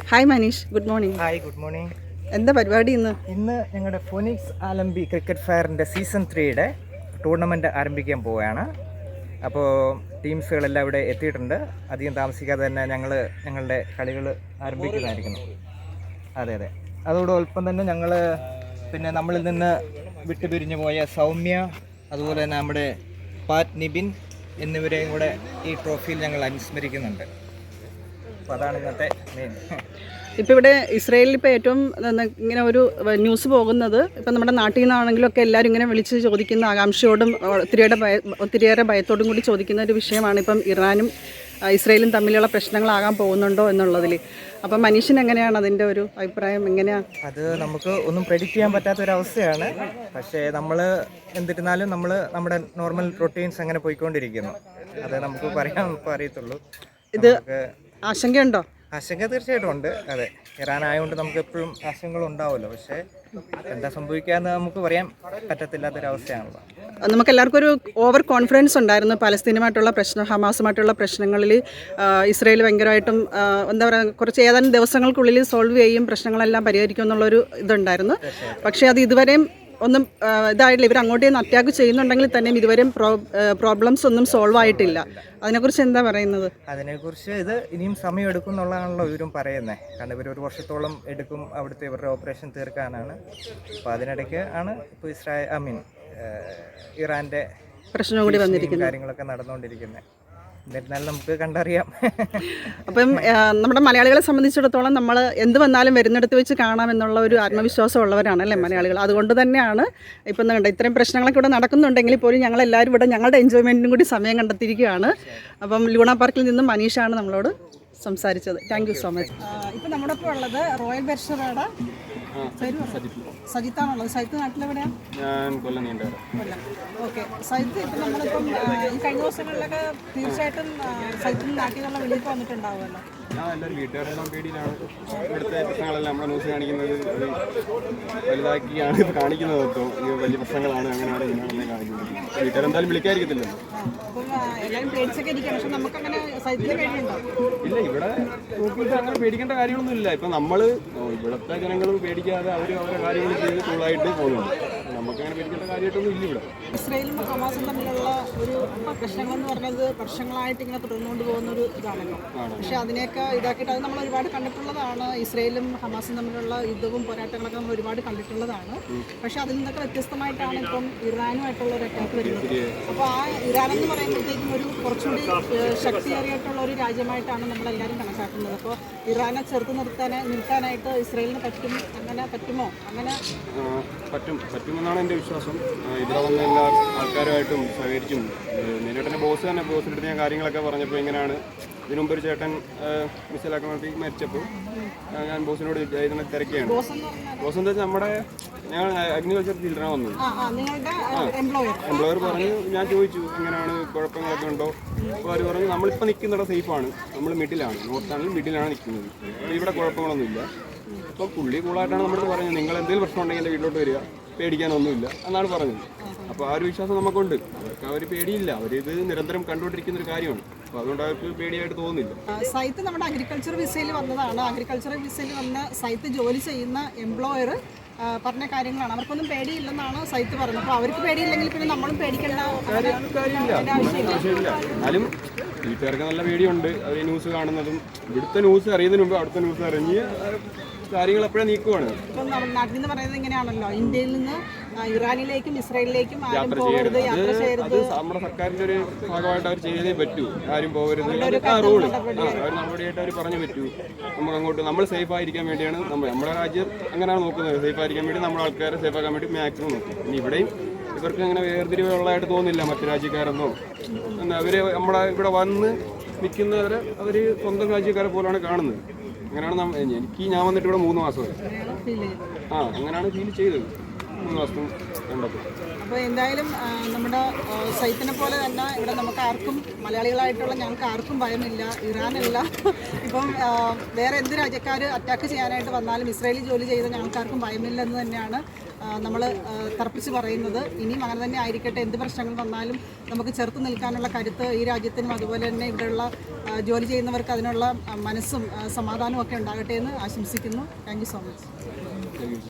Hi Manish good morning hi good morning എന്താ പരിപാടി ഇന്ന്? ഇന്ന് ഞങ്ങളുടെ ഫോനിക്സ് ആലംബി ക്രിക്കറ്റ് ഫയറിന്റെ സീസൺ ത്രീയുടെ ടൂർണമെന്റ് ആരംഭിക്കാൻ പോവുകയാണ്. അപ്പോൾ ടീംസുകളെല്ലാം ഇവിടെ എത്തിയിട്ടുണ്ട്. അധികം താമസിക്കാതെ തന്നെ ഞങ്ങൾ ഞങ്ങളുടെ കളികൾ ആരംഭിക്കുന്നതായിരിക്കുന്നു. അതെ അതെ. അതോടൊപ്പം തന്നെ ഞങ്ങൾ പിന്നെ നമ്മളിൽ നിന്ന് വിട്ടുപിരിഞ്ഞു പോയ സൗമ്യ അതുപോലെ തന്നെ നമ്മുടെ പാറ്റ് നിബിൻ എന്നിവരെയും കൂടെ ഈ ട്രോഫിയിൽ ഞങ്ങൾ അനുസ്മരിക്കുന്നുണ്ട്. അപ്പോൾ അതാണ് ഇന്നത്തെ മെയിൻ ഇപ്പോൾ ഇവിടെ ഇസ്രയേലിൽ ഇപ്പോൾ ഏറ്റവും ഇങ്ങനെ ഒരു ന്യൂസ് പോകുന്നത് ഇപ്പം നമ്മുടെ നാട്ടിൽ നിന്നാണെങ്കിലും ഒക്കെ എല്ലാവരും ഇങ്ങനെ വിളിച്ച് ചോദിക്കുന്ന ആകാംക്ഷയോടും ഒത്തിരിയുടെ ഭയ ഒത്തിരിയേറെ ഭയത്തോടും കൂടി ചോദിക്കുന്ന ഒരു വിഷയമാണ് ഇപ്പം ഇറാനും ഇസ്രയേലും തമ്മിലുള്ള പ്രശ്നങ്ങളാകാൻ പോകുന്നുണ്ടോ എന്നുള്ളതിൽ അപ്പം മനുഷ്യൻ എങ്ങനെയാണ് അതിന്റെ ഒരു അഭിപ്രായം? എങ്ങനെയാണ് അത് നമുക്ക് ഒന്നും പ്രെഡിക്റ്റ് ചെയ്യാൻ പറ്റാത്ത ഒരു അവസ്ഥയാണ് പക്ഷേ നമ്മൾ എന്തിരുന്നാലും നമ്മൾ നമ്മുടെ നോർമൽ റൊട്ടീൻസ് അങ്ങനെ പോയിക്കൊണ്ടിരിക്കുന്നു. അത് നമുക്ക് പറയാൻ ഇപ്പോൾ അറിയത്തുള്ളൂ. ഇത് ആശങ്കയുണ്ടോ? ആശങ്ക തീർച്ചയായിട്ടും ഉണ്ട്. അതെ. ഇറാൻ ആയതുകൊണ്ട് നമുക്ക് എപ്പോഴും ആശങ്കകൾ ഉണ്ടാവുമല്ലോ പക്ഷേ എന്താ സംഭവിക്കാന്ന് നമുക്ക് പറയാൻ പറ്റത്തില്ലാത്തൊരവസ്ഥയാണല്ലോ. നമുക്ക് എല്ലാവർക്കും ഒരു ഓവർ കോൺഫിഡൻസ് ഉണ്ടായിരുന്നു പലസ്തീനുമായിട്ടുള്ള പ്രശ്നം ഹമാസുമായിട്ടുള്ള പ്രശ്നങ്ങളിൽ ഇസ്രയേൽ ഭയങ്കരമായിട്ടും എന്താ പറയുക കുറച്ച് ഏതാനും ദിവസങ്ങൾക്കുള്ളിൽ സോൾവ് ചെയ്യും പ്രശ്നങ്ങളെല്ലാം പരിഹരിക്കും എന്നുള്ളൊരു ഇതുണ്ടായിരുന്നു. പക്ഷേ അത് ഇതുവരെയും ഒന്നും ഇതായിട്ടില്ല. ഇവർ അങ്ങോട്ടേ നിന്ന് അറ്റാക്ക് ചെയ്യുന്നുണ്ടെങ്കിൽ തന്നെയും ഇതുവരെയും പ്രോബ്ലംസ് ഒന്നും സോൾവ് ആയിട്ടില്ല. അതിനെക്കുറിച്ച് എന്താ പറയുന്നത്? അതിനെക്കുറിച്ച് ഇത് ഇനിയും സമയം എടുക്കും എന്നുള്ളതാണല്ലോ ഇവരും പറയുന്നത് കാരണം ഇവർ ഒരു വർഷത്തോളം എടുക്കും അവിടുത്തെ ഇവരുടെ ഓപ്പറേഷൻ തീർക്കാനാണ്. അപ്പോൾ അതിനിടയ്ക്ക് ആണ് ഇപ്പോൾ ഇസ്രായേൽ ഐ മീൻ ഇറാന്റെ പ്രശ്നം കൂടി വന്നിരിക്കുന്നത്. കാര്യങ്ങളൊക്കെ നടന്നുകൊണ്ടിരിക്കുന്നത്. എന്നിരുന്നാലും നമുക്ക് കണ്ടറിയാം. അപ്പം നമ്മുടെ മലയാളികളെ സംബന്ധിച്ചിടത്തോളം നമ്മൾ എന്ത് വന്നാലും വരുന്നിടത്ത് വെച്ച് കാണാം എന്നുള്ള ഒരു ആത്മവിശ്വാസം ഉള്ളവരാണ് അല്ലേ മലയാളികൾ? അതുകൊണ്ട് തന്നെയാണ് ഇപ്പം കണ്ട ഇത്രയും പ്രശ്നങ്ങളൊക്കെ ഇവിടെ നടക്കുന്നുണ്ടെങ്കിൽ പോലും ഞങ്ങൾ എല്ലാവരും ഇവിടെ ഞങ്ങളുടെ എൻജോയ്മെന്റിനും കൂടി സമയം കണ്ടെത്തിയിരിക്കുകയാണ്. അപ്പം ലൂണ പാർക്കിൽ നിന്നും മനീഷാണ് നമ്മളോട് സംസാരിച്ചത്. താങ്ക് യു സോ മച്ച് ഇപ്പം നമ്മുടെ ഉള്ളത് റോയൽ ബെർഷറയുടെ സജിത്താണുള്ളത് സജിത്ത് നാട്ടിലെവിടെയാണ് ഞാൻ കൊല്ലം കൊല്ലം. ഓക്കെ. സജിത്ത് ഇപ്പം നമ്മളിപ്പം ഈ കഴിഞ്ഞ ദിവസങ്ങളിലൊക്കെ തീർച്ചയായിട്ടും സജിത്തിന് നാട്ടിൽ നിന്നുള്ള വിളിയൊക്കെ വന്നിട്ടുണ്ടാവുമല്ലോ. ഞാൻ എല്ലാവരും വീട്ടുകാരെല്ലാം പേടിയിലാണ് ഇവിടുത്തെ പ്രശ്നങ്ങളെല്ലാം നമ്മുടെ ന്യൂസ് കാണിക്കുന്നത് അത് വലുതാക്കിയാണ് ഇത് കാണിക്കുന്നത്. വലിയ പ്രശ്നങ്ങളാണ് അങ്ങനെയാണ് കാണിക്കുന്നത്. വീട്ടുകാരെന്തായാലും വിളിക്കാതിരിക്കത്തില്ലല്ലോ. ഇല്ല ഇവിടെ നോക്കിയിട്ട് അങ്ങനെ പേടിക്കേണ്ട കാര്യങ്ങളൊന്നും ഇല്ല ഇപ്പൊ നമ്മൾ ഇവിടുത്തെ ജനങ്ങൾ പേടിക്കാതെ അവർ അവരുടെ കാര്യങ്ങൾ ചെയ്ത് കൂളായിട്ട് പോകുന്നുണ്ട്. നമുക്കങ്ങനെ പേടിക്കേണ്ട കാര്യമായിട്ടൊന്നും ഇല്ല ഇവിടെ. ഇസ്രയേലും ഹമാസും തമ്മിലുള്ള ഒരു പ്രശ്നങ്ങൾ എന്ന് പറഞ്ഞത് വർഷങ്ങളായിട്ട് ഇങ്ങനെ തുടർന്നുകൊണ്ട് പോകുന്ന ഒരു ഇതാണല്ലോ പക്ഷെ അതിനെയൊക്കെ ഇതാക്കിയിട്ട് അത് നമ്മൾ ഒരുപാട് കണ്ടിട്ടുള്ളതാണ്. ഇസ്രയേലും ഹമാസും തമ്മിലുള്ള യുദ്ധവും പോരാട്ടങ്ങളൊക്കെ നമ്മൾ ഒരുപാട് കണ്ടിട്ടുള്ളതാണ്. പക്ഷെ അതിൽ നിന്നൊക്കെ വ്യത്യസ്തമായിട്ടാണ് ഇപ്പം ഇറാനുമായിട്ടുള്ള ഒരു അറ്റാക്ക് വരുന്നത്. അപ്പോൾ ആ ഇറാൻ എന്ന് പറയുമ്പോഴത്തേക്കും ഒരു കുറച്ചുകൂടി ശക്തിയേറിയിട്ടുള്ള ഒരു രാജ്യമായിട്ടാണ് നമ്മളെല്ലാവരും കണക്കാക്കുന്നത്. അപ്പോൾ ഇറാനെ ചെറുത്ത് നിർത്താൻ നിർത്താനായിട്ട് ഇസ്രയേലിന് പറ്റും അങ്ങനെ പറ്റുമോ? അങ്ങനെ പറ്റും. പറ്റുമെന്നാണ് എന്റെ വിശ്വാസം. ഇവിടെ വന്ന എല്ലാ ആൾക്കാരുമായിട്ടും സഹകരിച്ചും. നേരിട്ടെ ബോസ് തന്നെ ബോസിന്റെ അടുത്ത് ഞാൻ കാര്യങ്ങളൊക്കെ പറഞ്ഞപ്പോൾ ഇങ്ങനെയാണ്. ഇതിനു മുമ്പ് ഒരു ചേട്ടൻ മിസൈൽ ആക്രമണത്തിൽ മരിച്ചപ്പോൾ ഞാൻ ബോസിനോട് ഇതിനെ തിരക്കുകയാണ് ബോസ് എന്താ വെച്ചാൽ നമ്മുടെ ഞങ്ങൾ അഗ്നികൾച്ചർ ചിൽഡ്രൻ വന്നത്. എംപ്ലോയർ പറഞ്ഞു ഞാൻ ചോദിച്ചു എങ്ങനെയാണ് കുഴപ്പങ്ങളൊക്കെ ഉണ്ടോ? അപ്പോൾ അവർ പറഞ്ഞു നമ്മളിപ്പോൾ നിൽക്കുന്നിടം സേഫാണ് നമ്മൾ മിഡിലാണ് നോർത്താണ് മിഡിലാണ് നിൽക്കുന്നത് അപ്പോൾ ഇവിടെ കുഴപ്പങ്ങളൊന്നുമില്ല അപ്പോൾ പുള്ളി കൂളായിട്ടാണ് നമ്മൾ പറഞ്ഞത്. നിങ്ങൾ എന്തെങ്കിലും പ്രശ്നം ഉണ്ടെങ്കിൽ എന്റെ വീട്ടിലോട്ട് വരിക. പേടിക്കാനൊന്നുമില്ല. എന്നാണ് പറഞ്ഞത്. അപ്പോൾ ആ ഒരു വിശ്വാസം നമുക്കുണ്ട്. അവർക്ക് ആ ഒരു പേടിയില്ല. അവരിത് നിരന്തരം കണ്ടുകൊണ്ടിരിക്കുന്ന ഒരു കാര്യമാണ്. അപ്പോൾ അതുകൊണ്ട് അവർക്ക് പേടിയായിട്ട് തോന്നുന്നില്ല. സൈത്ത് നമ്മുടെ അഗ്രികൾച്ചർ വിസയിൽ വന്നതാണ്. അഗ്രികൾച്ചർ വിസയിൽ വന്ന സൈത്ത് ജോലി ചെയ്യുന്ന എംപ്ലോയർ പറഞ്ഞ കാര്യങ്ങളാണ്. അവർക്കൊന്നും പേടിയില്ലെന്നാണ് സൈത്ത് പറഞ്ഞത്. അപ്പോൾ അവർക്ക് പേടിയില്ലെങ്കിൽ പിന്നെ നമ്മളും പേടിക്കേണ്ട. ആവശ്യമില്ല. എന്നാലും വീട്ടുകാർക്ക് നല്ല പേടിയുണ്ട്. അവർ ന്യൂസ് കാണുന്നതും ഇവിടുത്തെ ന്യൂസ് അറിയുന്നതിന് മുമ്പ് അവിടുത്തെ ന്യൂസ് അറിഞ്ഞ് കാര്യങ്ങൾ അപ്പോഴേ നീക്കുവാണ്. ഇപ്പം നാട്ടിൽ നിന്ന് പറയുന്നത് ഇങ്ങനെയാണല്ലോ. ഇന്ത്യയിൽ നിന്ന് ആ, ഇറാനിലേക്കും ഇസ്രായേലിലേക്കും ആരും പോകരുത് യാത്ര അത് നമ്മുടെ സർക്കാരിന്റെ ഒരു ഭാഗമായിട്ട് അവർ ചെയ്തേ പറ്റൂ. ആരും പോകരുത്. ആ റൂൾ. അവർ നടപടിയായിട്ട് അവർ പറഞ്ഞു പറ്റൂ. നമുക്ക് അങ്ങോട്ട് നമ്മൾ സേഫ് ആയിരിക്കാൻ വേണ്ടിയാണ് നമ്മൾ നമ്മുടെ രാജ്യം അങ്ങനെയാണ് നോക്കുന്നത്. സേഫ് ആയിരിക്കാൻ വേണ്ടി നമ്മുടെ ആൾക്കാരെ സേഫ് ആക്കാൻ വേണ്ടി മാക്സിമം നോക്കും. ഇനി ഇവിടെയും ഇവർക്ക് അങ്ങനെ വേർതിരിവുള്ളതായിട്ട് തോന്നില്ല മറ്റു രാജ്യക്കാരെന്നോ. എന്നാ അവർ നമ്മുടെ ഇവിടെ വന്ന് നിൽക്കുന്നവരെ അവർ സ്വന്തം രാജ്യക്കാരെ പോലെയാണ് കാണുന്നത്. അങ്ങനെയാണ് എനിക്ക് ഞാൻ വന്നിട്ട് ഇവിടെ മൂന്ന് മാസമായി ആ അങ്ങനെയാണ് ഫീൽ ചെയ്തത്. മൂന്ന് മാസം ഉണ്ടാക്കും അപ്പോൾ എന്തായാലും നമ്മുടെ സൈത്തിനെ പോലെ തന്നെ ഇവിടെ നമുക്ക് ആർക്കും മലയാളികളായിട്ടുള്ള ഞങ്ങൾക്ക് ആർക്കും ഭയമില്ല. ഇറാനല്ല. ഇപ്പം വേറെ എന്ത് രാജ്യക്കാർ അറ്റാക്ക് ചെയ്യാനായിട്ട് വന്നാലും ഇസ്രായേലിൽ ജോലി ചെയ്ത ഞങ്ങൾക്ക് ആർക്കും ഭയമില്ലെന്ന് തന്നെയാണ് നമ്മൾ തർപ്പിച്ച് പറയുന്നത്. ഇനിയും അങ്ങനെ തന്നെ ആയിരിക്കട്ടെ. എന്ത് പ്രശ്നങ്ങൾ വന്നാലും നമുക്ക് ചെറുത്ത് നിൽക്കാനുള്ള കരുത്ത് ഈ രാജ്യത്തിനും അതുപോലെ തന്നെ ഇവിടെയുള്ള ജോലി ചെയ്യുന്നവർക്ക് അതിനുള്ള മനസ്സും സമാധാനവും ഒക്കെ ഉണ്ടാകട്ടെ എന്ന് ആശംസിക്കുന്നു. Thank you so much